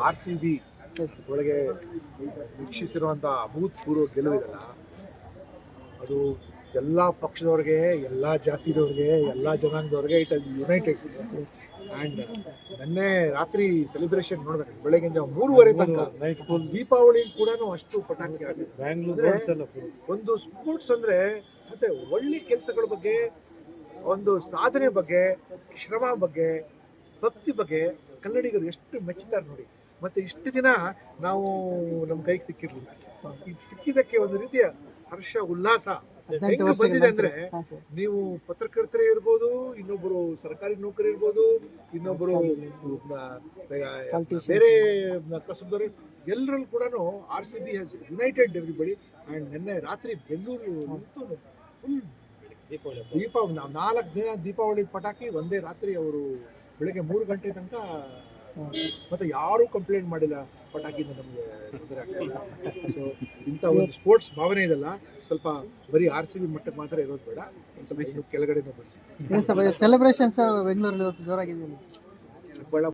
R C B ಒಳಗೆ ವೀಕ್ಷಿಸಿರುವಂಥ ಅಭೂತಪೂರ್ವ ಗೆಲುವಿದಲ್ಲ ಅದು ಎಲ್ಲ ಪಕ್ಷದವ್ರಿಗೆ ಎಲ್ಲ ಜಾತಿದವ್ರಿಗೆ ಎಲ್ಲ ಜನಾಂಗದವ್ರಿಗೆ ಇಟ್ ಅಲ್ಲಿ ಯುನೈಟೆಡ್ ಆ್ಯಂಡ್ ನೆನ್ನೆ ರಾತ್ರಿ ಸೆಲೆಬ್ರೇಷನ್ ನೋಡ್ಬೇಕು. ಬೆಳಗ್ಗೆ ಜಾವ ಮೂರುವರೆ ತನಕ ದೀಪಾವಳಿ ಕೂಡ ಅಷ್ಟು ಪಟಾಕಿ ಒಂದು ಸ್ಪೋರ್ಟ್ಸ್ ಅಂದ್ರೆ ಮತ್ತೆ ಒಳ್ಳೆ ಕೆಲಸಗಳ ಬಗ್ಗೆ ಒಂದು ಸಾಧನೆ ಬಗ್ಗೆ ಶ್ರಮ ಬಗ್ಗೆ ಭಕ್ತಿ ಬಗ್ಗೆ ಕನ್ನಡಿಗರು ಎಷ್ಟು ಮೆಚ್ಚುತ್ತಾರೆ ನೋಡಿ. ಮತ್ತೆ ಇಷ್ಟು ದಿನ ನಾವು ನಮ್ಮ ಕೈಗೆ ಸಿಕ್ಕಿರಲಿಲ್ಲ. ಈಗ ಸಿಕ್ಕಿದ್ದಕ್ಕೆ ಒಂದು ರೀತಿಯ ಹರ್ಷ ಉಲ್ಲಾಸ ಬಂದಿದೆ ಅಂದ್ರೆ ನೀವು ಪತ್ರಕರ್ತರೇ ಇರ್ಬೋದು ಇನ್ನೊಬ್ಬರು ಸರ್ಕಾರಿ ನೌಕರಿ ಇರ್ಬೋದು ಇನ್ನೊಬ್ಬರು ಬೇರೆ ಕಸಬ್ದವರು ಎಲ್ಲರಲ್ಲೂ ಕೂಡ R C B has united everybody and ನಿನ್ನೆ ರಾತ್ರಿ ಬೆಂಗಳೂರು ಫುಲ್ ದೀಪಾವಳಿ ನಾವು ನಾಲ್ಕು ದಿನ ದೀಪಾವಳಿ ಪಟಾಕಿ ಒಂದೇ ರಾತ್ರಿ ಅವರು ಬೆಳಿಗ್ಗೆ ಮೂರು ಗಂಟೆ ತನಕ ಮತ್ತೆ ಯಾರೂ ಕಂಪ್ಲೇಂಟ್ ಮಾಡಿಲ್ಲ ಪಟಾಕಿಯಿಂದ ನಮಗೆ ತೊಂದರೆ ಆಗ್ತಿಲ್ಲ ಸೊ ಇಂಥ ಒಂದು ಸ್ಪೋರ್ಟ್ಸ್ ಭಾವನೆ ಇದೆಲ್ಲ ಸ್ವಲ್ಪ ಬರೀ ಆರ್ ಸಿ ಬಿ ಮಟ್ಟಕ್ಕೆ ಮಾತ್ರ ಇರೋದು ಬೇಡ. ಸ್ವಲ್ಪ ಇನ್ನು ಕೆಳಗಡೆನೂ ಬರಲಿ. ಸೆಲೆಬ್ರೇಷನ್ಸ್ ಬೆಂಗಳೂರಲ್ಲಿ ಇವತ್ತು ಜೋರಾಗಿದೆ